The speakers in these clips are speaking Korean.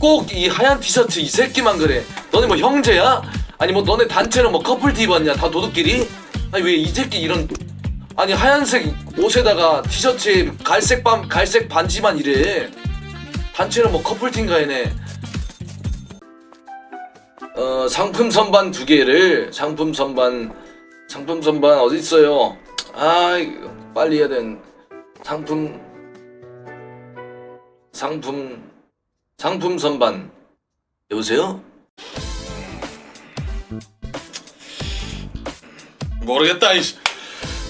꼭 이 하얀 티셔츠 이 새끼만 그래 너네 뭐 형제야? 아니 뭐 너네 단체로 뭐 커플티 입었냐 다 도둑끼리? 아니 왜 이 새끼 이런 아니 하얀색 옷에다가 티셔츠에 갈색 반 갈색 반지만 이래 단체로 뭐 커플티인가 얘네 어 상품 선반 두 개를 상품 선반 상품 선반 어디 있어요? 아 빨리 해야 된 상품 상품 상품 선반 여보세요? 모르겠다 이씨.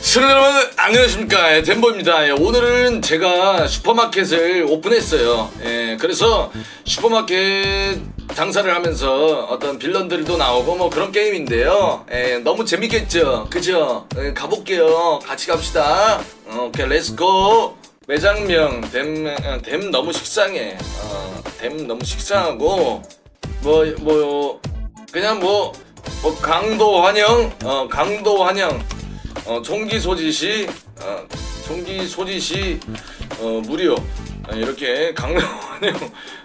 시청자 여러분 안녕하십니까. 예, 덴버입니다. 예, 오늘은 제가 슈퍼마켓을 오픈했어요. 예, 그래서 슈퍼마켓 장사를 하면서 어떤 빌런들도 나오고 뭐 그런 게임인데요. 예, 너무 재밌겠죠? 그죠? 예, 가볼게요. 같이 갑시다. 어, 오케이 렛츠고 매장명 댐, 어, 댐 너무 식상해. 어, 댐 너무 식상하고 뭐뭐 그냥 뭐, 뭐 강도 환영 어 강도 환영 어 총기 소지 시 어, 총기 소지 시 어, 무료. 어, 이렇게 강도 환영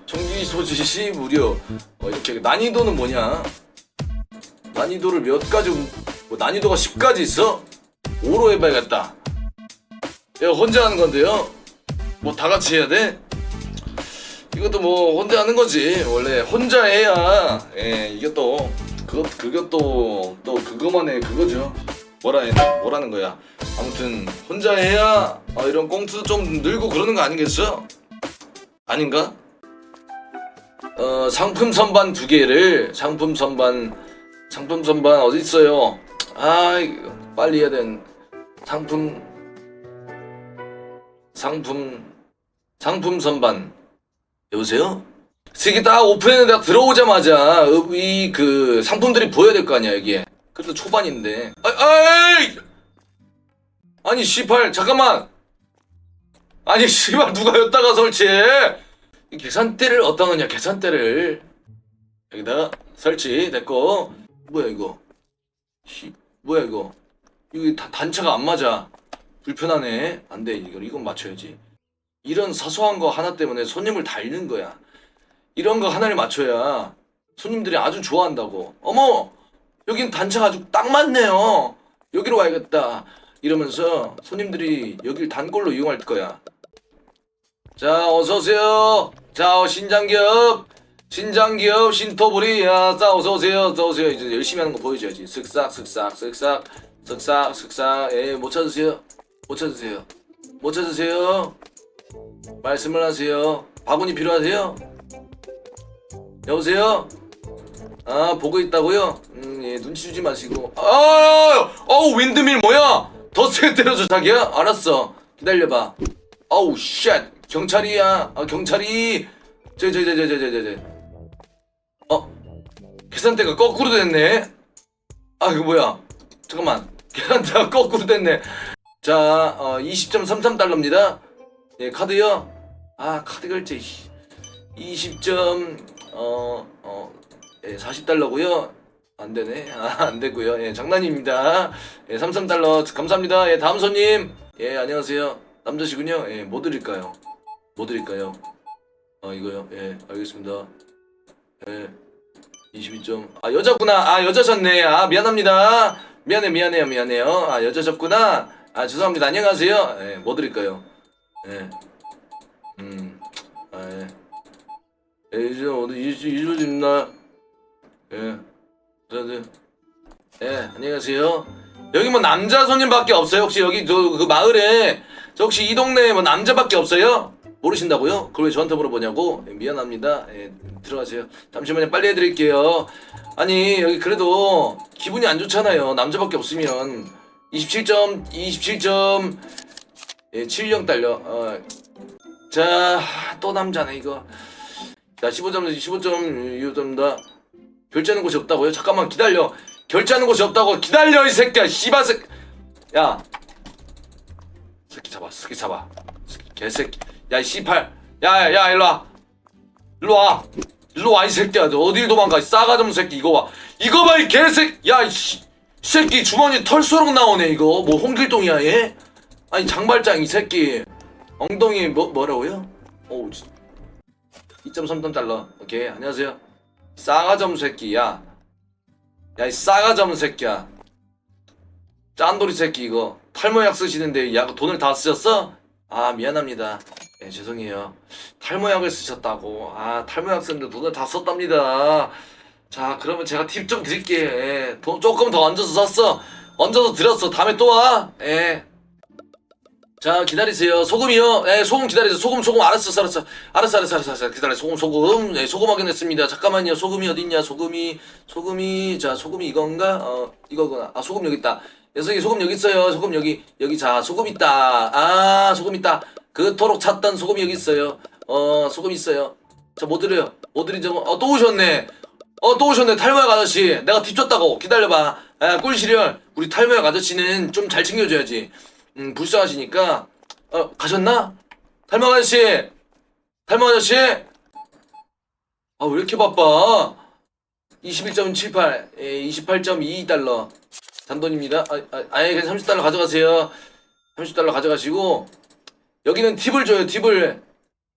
총기 소지 시 무료. 어, 이렇게 난이도는 뭐냐? 난이도를 몇 가지 뭐 난이도가 10가지 있어? 5로 해봐야겠다 이거 혼자 하는 건데요? 뭐 다 같이 해야 돼? 이것도 뭐 혼자 하는 거지. 원래 혼자 해야 예 이게 또 그것 그것도 또 그거만의 그거죠. 뭐라 해 뭐라는 거야? 아무튼 혼자 해야 어, 이런 꽁트도 좀 늘고 그러는 거 아니겠어? 아닌가? 어 상품 선반 두 개를 상품 선반 상품 선반 어디 있어요? 아 빨리 해야 된 상품 상품 상품 선반. 여보세요? 이게 딱 오픈했는데 들어오자마자 이 그 상품들이 보여야 될 거 아니야 여기에. 그래도 초반인데. 아, 아이! 아니 씨발 잠깐만! 아니 씨발 누가 여기다가 설치해? 이 계산대를 어디다 넣냐 계산대를? 여기다가 설치 됐고. 뭐야 이거? 씨 뭐야 이거? 이거 다 단차가 안 맞아 불편하네 안 돼 이거 이건 맞춰야지 이런 사소한 거 하나 때문에 손님을 다 잃는 거야. 이런 거 하나를 맞춰야 손님들이 아주 좋아한다고. 어머, 여긴 단차가 아주 딱 맞네요. 여기로 와야겠다. 이러면서 손님들이 여길 단골로 이용할 거야. 자, 어서 오세요. 자, 어, 신장기업, 신장기업 신토부리. 야, 자, 어서 오세요. 어서 오세요. 이제 열심히 하는 거 보여줘야지. 슥싹, 슥싹, 슥싹, 슥싹, 슥싹. 예, 못 찾으세요. 못 찾으세요. 못 찾으세요. 말씀을 하세요. 바구니 필요하세요? 여보세요? 아 보고 있다고요? 음, 예, 눈치 주지 마시고. 아, 어우 윈드밀 뭐야? 더 세게 때려줘 자기야? 알았어. 기다려봐. 어우 쉣. 경찰이야. 아 경찰이. 저 저 저 저 저 저저. 어? 계산대가 거꾸로 됐네. 아 이거 뭐야? 잠깐만. 계산대가 거꾸로 됐네. 자, 어, 20.33달러입니다. 예, 카드요? 아, 카드 결제. 20점, 어, 어, 예, 40달러고요 안 되네. 아, 안 되고요 예, 장난입니다. 예, 33달러. 감사합니다. 예, 다음 손님. 예, 안녕하세요. 남자시군요. 예, 뭐 드릴까요? 뭐 드릴까요? 어, 이거요. 예, 알겠습니다. 예, 22점. 아, 여자구나. 아, 여자셨네. 아, 미안합니다. 미안해, 미안해요, 미안해요. 아, 여자셨구나. 아, 죄송합니다. 안녕하세요. 예, 뭐 드릴까요? 예. 음. 아, 예. 예, 이제 어디 이주 이주 있나? 예. 저, 저. 예, 안녕하세요. 여기 뭐 남자 손님밖에 없어요? 혹시 여기 저 그 마을에 저 혹시 이 동네에 뭐 남자밖에 없어요? 모르신다고요? 그걸 왜 저한테 물어보냐고? 예, 미안합니다. 예, 들어가세요. 잠시만요. 빨리 해드릴게요. 아니 여기 그래도 기분이 안 좋잖아요. 남자밖에 없으면 27점, 27점, 예, 7령 달려. 어. 자, 또 남자네 이거. 자, 15점, 15점, 2점다. 결제하는 곳이 없다고요? 잠깐만 기다려. 결제하는 곳이 없다고 기다려 이 새끼야. 새. 야, 새끼 잡아, 새끼 잡아. 새끼, 개새끼. 야, 이 씨팔. 야, 야, 야, 일로 와. 일로 와. 일로 와, 이 새끼야. 너 어딜 도망가? 없는 새끼. 이거 봐. 이거 봐, 이 개새끼. 야, 이 씨. 이 새끼 주머니 털수록 나오네 이거. 뭐 홍길동이야 얘? 아니 장발장 이 새끼. 엉덩이 뭐 뭐라고요? 어우 진- 2.3달러 오케이 안녕하세요. 싸가점 새끼야. 야 이 싸가점 새끼야. 짠돌이 새끼 이거. 탈모약 쓰시는데 약 돈을 다 쓰셨어? 아 미안합니다. 예 죄송해요. 탈모약을 쓰셨다고. 아 탈모약 쓰는데 돈을 다 썼답니다 자 그러면 제가 팁 좀 드릴게요 예, 돈 조금 더 얹어서 썼어. 얹어서 드렸어. 다음에 또와. 예. 자 기다리세요. 소금이요? 예 소금 기다리세요. 소금 소금. 알았어 알았어 알았어. 알았어 알았어, 알았어. 기다려. 소금 소금. 예 소금 확인했습니다. 잠깐만요. 소금이 어딨냐? 소금이 소금이. 자 소금이 이건가? 어 이거구나. 아 소금 여기 있다. 녀석이 소금 여기 있어요. 소금 여기 여기. 자 소금 있다. 아 소금 있다. 그토록 찾던 소금이 여기 있어요. 어 소금 있어요. 자 뭐 드려요? 뭐 드리죠 어또 오셨네 어 또 오셨네. 탈모약 아저씨. 내가 팁 줬다고. 기다려봐. 아 꿀시리얼. 우리 탈모약 아저씨는 좀 잘 챙겨줘야지. 음 불쌍하시니까. 어 가셨나? 탈모약 아저씨. 탈모약 아저씨. 아 왜 이렇게 바빠? 21.78 예, 28.22달러. 잔돈입니다. 아, 아, 아예 그냥 30달러 가져가세요. 30달러 가져가시고. 여기는 팁을 줘요 팁을.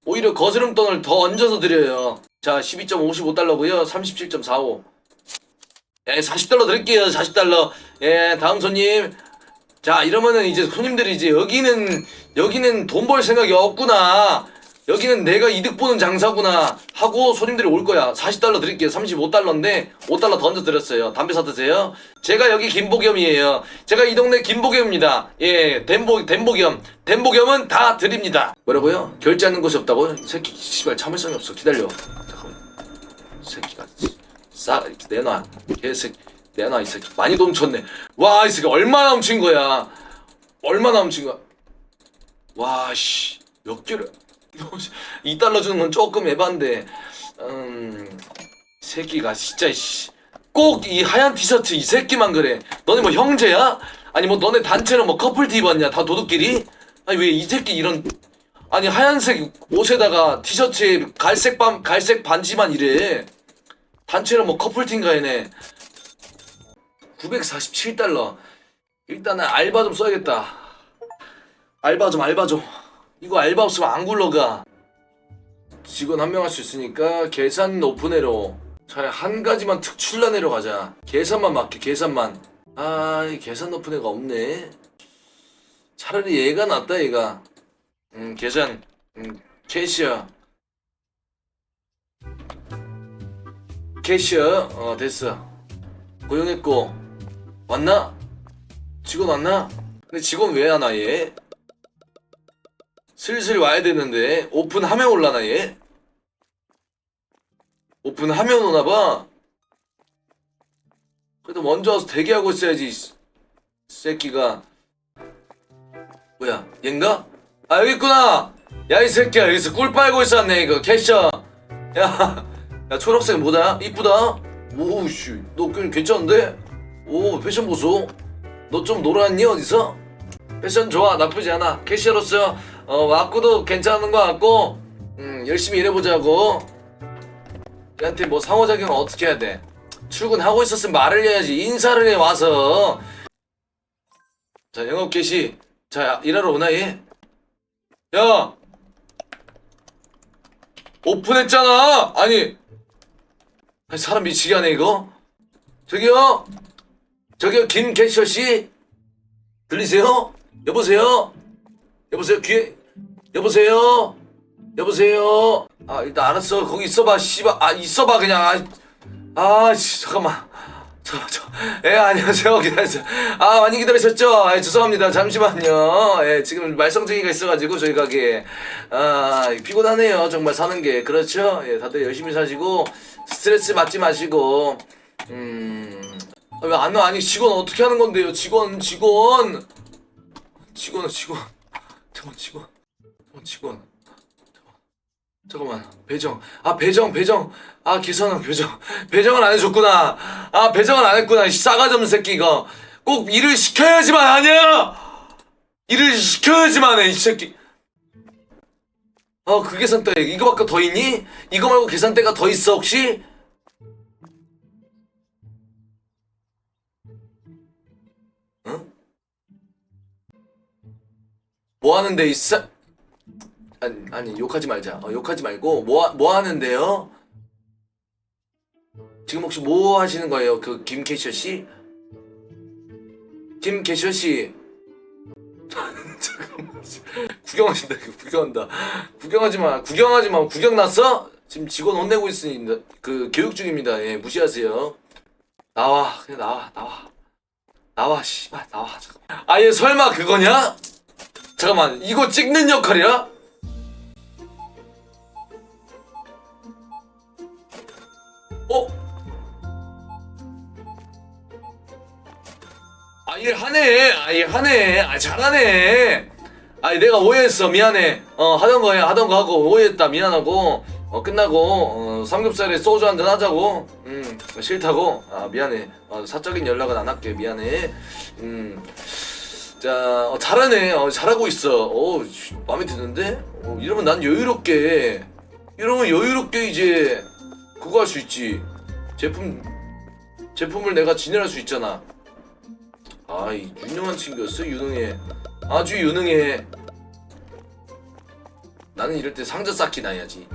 오히려 거스름 돈을 더 얹어서 드려요 자 12.55달러고요 37.45 예, 40달러 드릴게요. 40달러. 예, 다음 손님. 자, 이러면은 이제 손님들이 이제 여기는 여기는 돈 벌 생각이 없구나. 여기는 내가 이득 보는 장사구나 하고 손님들이 올 거야. 40달러 드릴게요. 35달러인데 5달러 던져 드렸어요. 담배 사 드세요. 제가 여기 김보겸이에요. 제가 이 동네 김보겸입니다. 예, 덴보 덴보겸. 덴보겸은 다 드립니다. 뭐라고요? 결제하는 곳이 없다고요? 이 새끼 씨발 참을성이 없어. 기다려. 이 새끼가 싸 내놔. 개새끼. 내놔 이 새끼. 많이 훔쳤네. 와 이 새끼 얼마나 훔친 거야? 얼마나 훔친 거야? 와씨몇 개를. 2달러 주는 건 조금 에반데 음 새끼가 진짜 꼭이 하얀 티셔츠 이 새끼만 그래. 너네 뭐 형제야? 아니 뭐 너네 단체로 뭐 커플티 입었냐? 다 도둑끼리? 아니 왜 이 새끼 이런 아니 하얀색 옷에다가 티셔츠에 갈색 반 갈색 반지만 이래 단체로 뭐 커플팀 가이네. 947달러. 일단은 알바 좀 써야겠다. 알바 좀 알바 좀. 이거 알바 없으면 안 굴러가. 직원 한 명 할 수 있으니까 계산 오픈해로. 차라리 한 가지만 특출나 내려가자. 계산만 맡게 계산만. 아이 계산 높은 애가 없네. 차라리 얘가 낫다 얘가. 음 계산. 음 캐시어 캐시어 어 됐어 고용했고 왔나? 직원 왔나? 근데 직원 왜 안 와 얘? 슬슬 와야 되는데 오픈하면 올라나 얘? 오픈하면 오나봐 그래도 먼저 와서 대기하고 있어야지 이 새끼가 뭐야 얘인가? 아 여기 있구나 야 이 새끼야 여기서 꿀 빨고 있었네 이거 캐셔 야 야 초록색 뭐다? 이쁘다. 오우씨, 너꽤 괜찮은데? 오 패션 보소. 너 좀 놀았니 어디서? 패션 좋아, 나쁘지 않아. 캐시어로서 어 와꾸도 괜찮은 거 같고, 음 열심히 일해보자고. 얘한테 뭐 상호작용 어떻게 해야 돼? 출근하고 있었으면 말을 해야지. 인사를 해 와서. 자 영업 개시. 자 일하러 오나 얘? 야. 오픈했잖아. 아니. 사람 미치게 하네 이거? 저기요? 저기요 김 캐셔 씨? 들리세요? 여보세요? 여보세요? 귀에 여보세요? 여보세요? 아 일단 알았어. 거기 있어봐 씨발. 아 있어봐 그냥. 아, 아 씨, 잠깐만. 저 저 예 안녕하세요. 기다리세요. 아 많이 기다리셨죠? 아 죄송합니다. 잠시만요. 예 지금 말썽쟁이가 있어가지고 저희 가게 아 피곤하네요. 정말 사는 게. 그렇죠? 예 다들 열심히 사시고 스트레스 받지 마시고. 음왜 안 와? 아니 직원 어떻게 하는 건데요? 직원 직원. 직원 직원. 잠깐 직원. 잠깐 직원. 잠깐만 배정. 아 배정 배정. 아 계산은 배정. 배정은 안 해줬구나. 아 배정은 안 했구나. 이 싸가지 없는 새끼 이거. 꼭 일을 시켜야지만 하냐 일을 시켜야지만 해 이 새끼 어 그 계산대 이거밖에 더 있니 이거 말고 계산대가 더 있어 혹시 응? 뭐 하는데. 아, 아니, 아니 욕하지 말자. 어, 욕하지 말고 뭐, 하- 뭐 하는데요? 지금 혹시 뭐 하시는 거예요? 그 김캐셔 씨? 김캐셔 씨. 잠깐만. 구경하신다. 이거 구경한다. 구경하지 마. 구경하지 마. 구경 났어? 지금 직원 혼내고 있으니 그 교육 중입니다. 예, 무시하세요. 나와. 그냥 나와. 나와. 나와. 씨발 나와. 아얘 설마 그거냐? 잠깐만. 이거 찍는 역할이야? 어? 아, 일 하네. 아, 일 하네. 아, 잘하네. 아니, 내가 오해했어. 미안해. 어, 하던 거 해. 하던 거 하고 오해했다. 미안하고. 어, 끝나고, 어, 삼겹살에 소주 한잔 하자고. 음, 싫다고. 아, 미안해. 어, 사적인 연락은 안 할게. 미안해. 음. 자, 어, 잘하네. 어, 잘하고 있어. 어, 씨, 마음에 드는데? 어, 이러면 난 여유롭게. 이러면 여유롭게 이제 그거 할 수 있지. 제품 제품을 내가 진열할 수 있잖아. 아이 유능한 친구였어 유능해. 아주 유능해. 나는 이럴 때 상자 쌓기 나야지.